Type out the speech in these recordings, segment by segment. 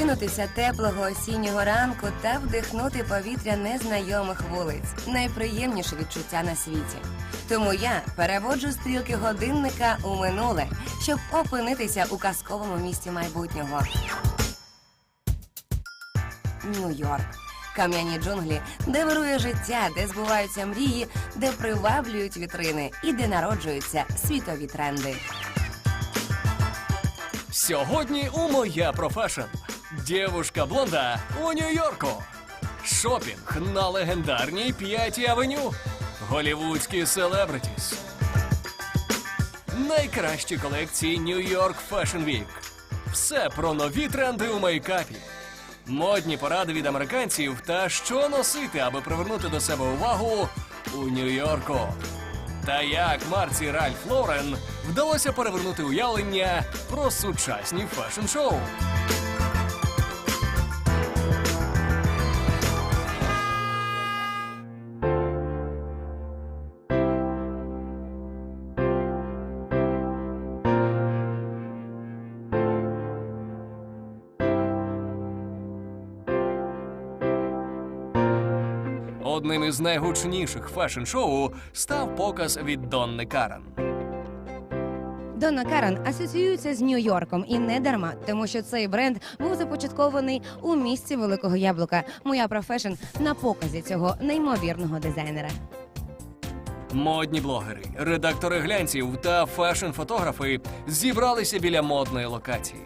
прокинутися теплого осіннього ранку та вдихнути повітря незнайомих вулиць найприємніше відчуття на світі. Тому я переводжу стрілки годинника у минуле, щоб опинитися у казковому місті майбутнього. Нью-Йорк. Кам'яні джунглі, де вирує життя, де збуваються мрії, де приваблюють вітрини і де народжуються світові тренди. Сьогодні у моя профешн. Дівушка блонда у Нью-Йорку. Шопінг на легендарній п'ятій авеню. Голівудські селебритіс. Найкращі колекції York Fashion Week. Все про нові тренди у мейкапі. Модні поради від американців та що носити, аби привернути до себе увагу у Нью-Йорку. Та як Марці Ральф Лорен вдалося перевернути уявлення про сучасні фешн-шоу. Одним із найгучніших фешн-шоу став показ від Донни Карен. Донна Карен асоціюється з Нью-Йорком і не дарма, тому що цей бренд був започаткований у місті Великого Яблука. Моя профешн на показі цього неймовірного дизайнера. Модні блогери, редактори глянців та фешн-фотографи зібралися біля модної локації.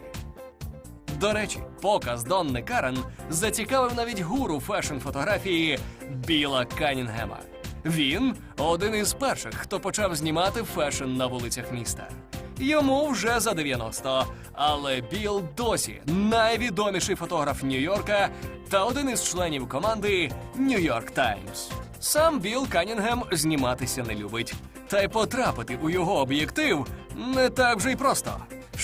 До речі, показ Донни Карен зацікавив навіть гуру фешн-фотографії Біла Канінгема. Він один із перших, хто почав знімати фешн на вулицях міста. Йому вже за 90, але Біл досі найвідоміший фотограф Нью-Йорка та один із членів команди Нью-Йорк Таймс. Сам Біл Канінгем зніматися не любить. Та й потрапити у його об'єктив не так вже й просто.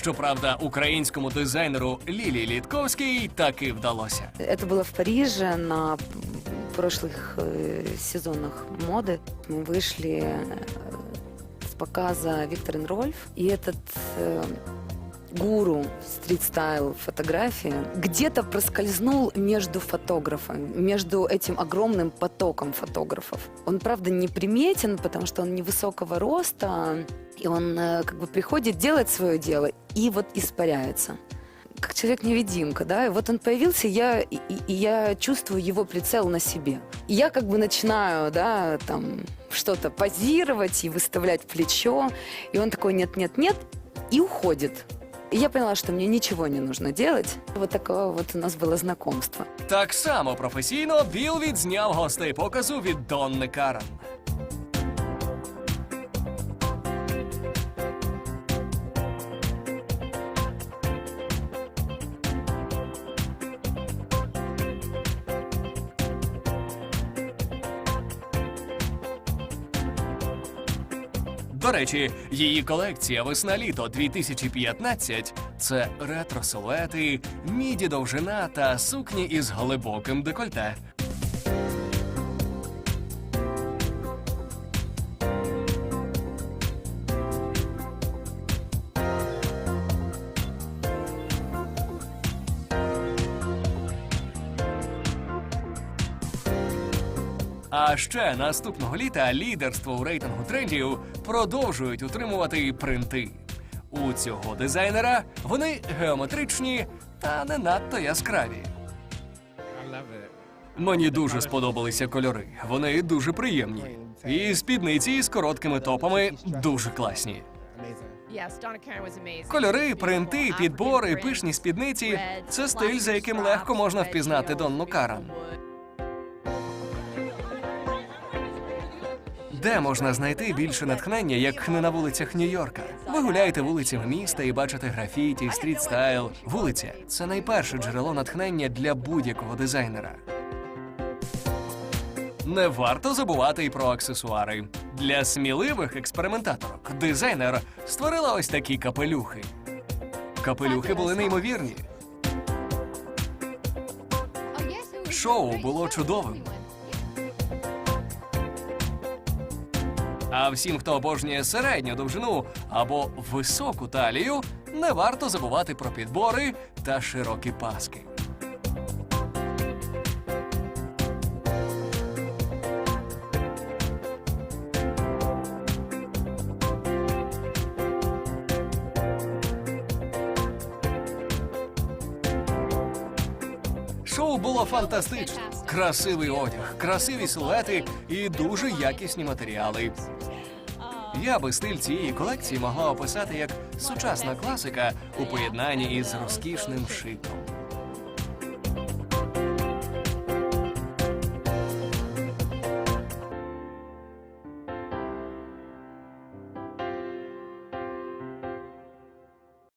Щоправда, українському дизайнеру Лілії Літковській таки вдалося. Это было в Париже на прошлых э, сезонах моды. Мы вышли э, с показа Виктор Рольф, и этот э, гуру стрит-стайл фотографии где-то проскользнул между фотографами, между этим огромным потоком фотографов. Он, правда, не приметен, потому что он невысокого роста, и он э, как бы приходит делать свое дело и вот испаряется как человек-невидимка, да, и вот он появился, я, и, и- я чувствую его прицел на себе. И я как бы начинаю, да, там, что-то позировать и выставлять плечо, и он такой нет-нет-нет, и уходит. Я поняла, что мне ничего не нужно делать. Вот такое вот у нас было знакомство. Так само професійно Біл відзняв гостей показу від Донни Карен. Речі, її колекція весна-літо 2015 – це ретро-силуети, міді довжина та сукні із глибоким декольте. А ще наступного літа лідерство у рейтингу трендів продовжують утримувати принти. У цього дизайнера вони геометричні та не надто яскраві. Мені дуже сподобалися кольори. Вони дуже приємні. І спідниці з короткими топами дуже класні. Кольори, принти, підбори, пишні спідниці це стиль, за яким легко можна впізнати Донну Карен. Де можна знайти більше натхнення, як не на вулицях Нью-Йорка? Ви гуляєте вулицями міста і бачите графіті, стріт-стайл. Вулиця це найперше джерело натхнення для будь-якого дизайнера. Не варто забувати і про аксесуари. Для сміливих експериментаторок дизайнер створила ось такі капелюхи. Капелюхи були неймовірні. Шоу було чудовим. А всім, хто обожнює середню довжину або високу талію, не варто забувати про підбори та широкі паски. Шоу було фантастично. Красивий одяг, красиві силуети і дуже якісні матеріали. Я би стиль цієї колекції могла описати як сучасна класика у поєднанні із розкішним шиком.